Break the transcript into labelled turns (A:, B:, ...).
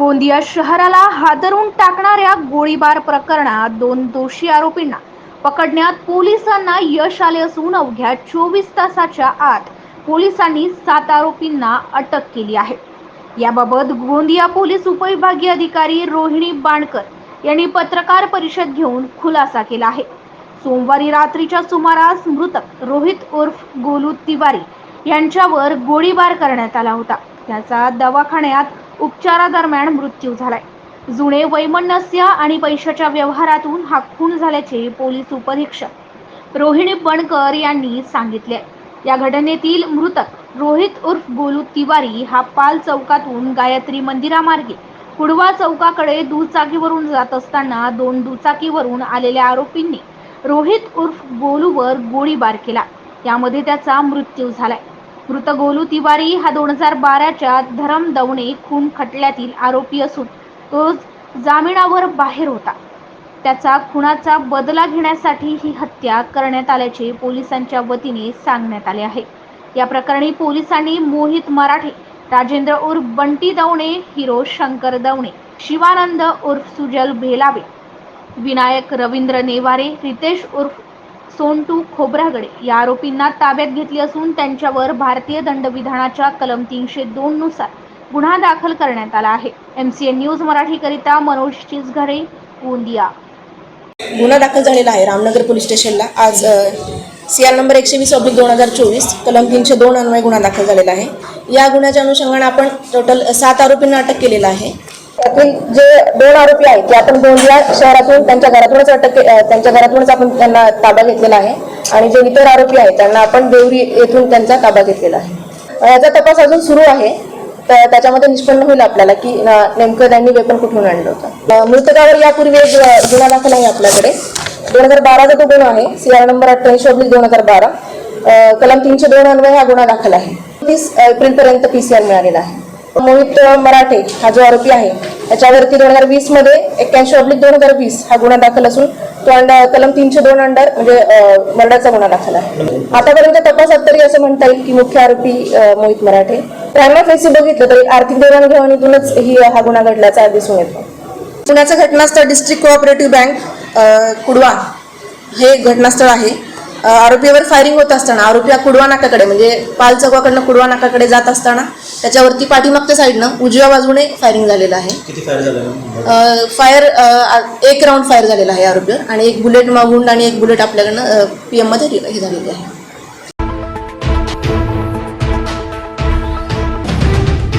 A: गोंदिया शहराला हादरून टाकणाऱ्या गोळीबार प्रकरणात दोन दोषी आरोपींना पकडण्यात पोलिसांना यश आले असून अवघ्या चोवीस तासाच्या आत पोलिसांनी सात आरोपींना अटक केली आहे. याबाबत गोंदिया पोलीस उपविभागीय अधिकारी रोहिणी बाणकर यांनी पत्रकार परिषद घेऊन खुलासा केला आहे. सोमवारी रात्रीच्या सुमारास मृतक रोहित उर्फ गोलू तिवारी यांच्यावर गोळीबार करण्यात आला होता. त्याचा दवाखान्यात उपचारादरम्यान मृत्यू झालाय. जुने वैमनस्य आणि पैशाच्या व्यवहारातून हा खून झाल्याचे पोलीस उपधीक्षक रोहिणी बणकर यांनी सांगितले. या घटनेतील मृतक रोहित उर्फ गोलू तिवारी हा पाल चौकातून गायत्री मंदिरामार्गे कुडवा चौकाकडे दुचाकीवरून जात असताना दोन दुचाकीवरून आलेल्या आरोपींनी रोहित उर्फ गोलूवर गोळीबार केला. यामध्ये त्याचा मृत्यू झालाय. मृत गोलू तिवारी हा दोन हजार बाराच्या धरम दवणे खून खटल्यातील आरोपी असून तो जामिनावर बाहेर होता. त्याचा खुनाचा बदला घेण्यासाठी ही हत्या करण्यात आल्याचे पोलिसांच्या वतीने सांगण्यात आले आहे. या प्रकरणी पोलिसांनी मोहित मराठे राजेंद्र उर्फ बंटी दवणे हिरो शंकर दवणे शिवानंद उर्फ सुजल भेलावे विनायक रवींद्र नेवारे रितेश उर्फ सोनटू खोब्रागडे या आरोपींना ताब्यात घेतली असून त्यांच्यावर भारतीय दंडविधानाच्या कलम तीनशे दोन नुसार गुन्हा दाखल करण्यात आला आहे. एम सी एन न्यूज मराठीकरिता मनोज चिचघरे गोंदिया.
B: गुन्हा दाखल झालेला आहे रामनगर पोलीस स्टेशनला. आज सी आर नंबर एकशे वीस ऑब्लिक दोन हजार चोवीस कलम तीनशे दोन अन्वय गुन्हा दाखल झालेला आहे. या गुन्ह्याच्या अनुषंगाने आपण टोटल सात आरोपींना अटक केलेला आहे. त्यातील जे दोन आरोपी आहेत ते आपण गोंदिया शहरातून त्यांच्या घरातूनच अटक त्यांच्या घरातूनच आपण त्यांना ताबा घेतलेला आहे. आणि जे इतर आरोपी आहेत त्यांना आपण देवरी येथून त्यांचा ताबा घेतलेला आहे. याचा तपास अजून सुरू आहे. तर त्याच्यामध्ये निष्पन्न होईल आपल्याला की नेमकं त्यांनी वेपन कुठून आणलं होतं. मृतकावर यापूर्वी एक गुन्हा दाखल आहे आपल्याकडे. दोन हजार बाराचा तो गुन्हा आहे. सी आर नंबर अठ्ठ्याऐंशी ऑब्लिक दोन हजार बारा. कलम तीनशे दोन अन्वय हा गुन्हा दाखल आहे. तीस एप्रिलपर्यंत पी सी आर मिळालेला आहे. मोहित मराठे हा जो आरोपी आहे त्याच्यावरती दोन हजार वीसमध्ये एक्क्याऐंशी ऑब्लिक दोन हजार वीस हा गुन्हा दाखल असून तो अंडर कलम तीनशे दोन अंडर म्हणजे मर्डरचा गुन्हा दाखल आहे. आतापर्यंत तपासात तरी असं म्हणता येईल की मुख्य आरोपी मोहित मराठे. प्रायमा फेसी बघितलं तरी आर्थिक देवाणघेवाणीतूनच ही हा गुन्हा घडल्याचा दिसून येतो. पुण्याचं घटनास्थळ डिस्ट्रिक्ट कोऑपरेटिव्ह बँक कुडवा हे घटनास्थळ आहे. आरोपीवर फायरिंग होत असताना आरोपी हा कुडवा नाकाकडे म्हणजे पाल चौकाकडनं कुडवा नाकाकडे जात असताना त्याच्यावरती पाठीमागच्या साईडनं उजव्या बाजूने फायरिंग झालेलं आहे.
C: फायर
B: एक राऊंड फायर झालेला आहे आरोपीवर आणि एक बुलेट मागून आणि एक बुलेट आपल्याकडनं पी एममध्ये हे झालेली आहे.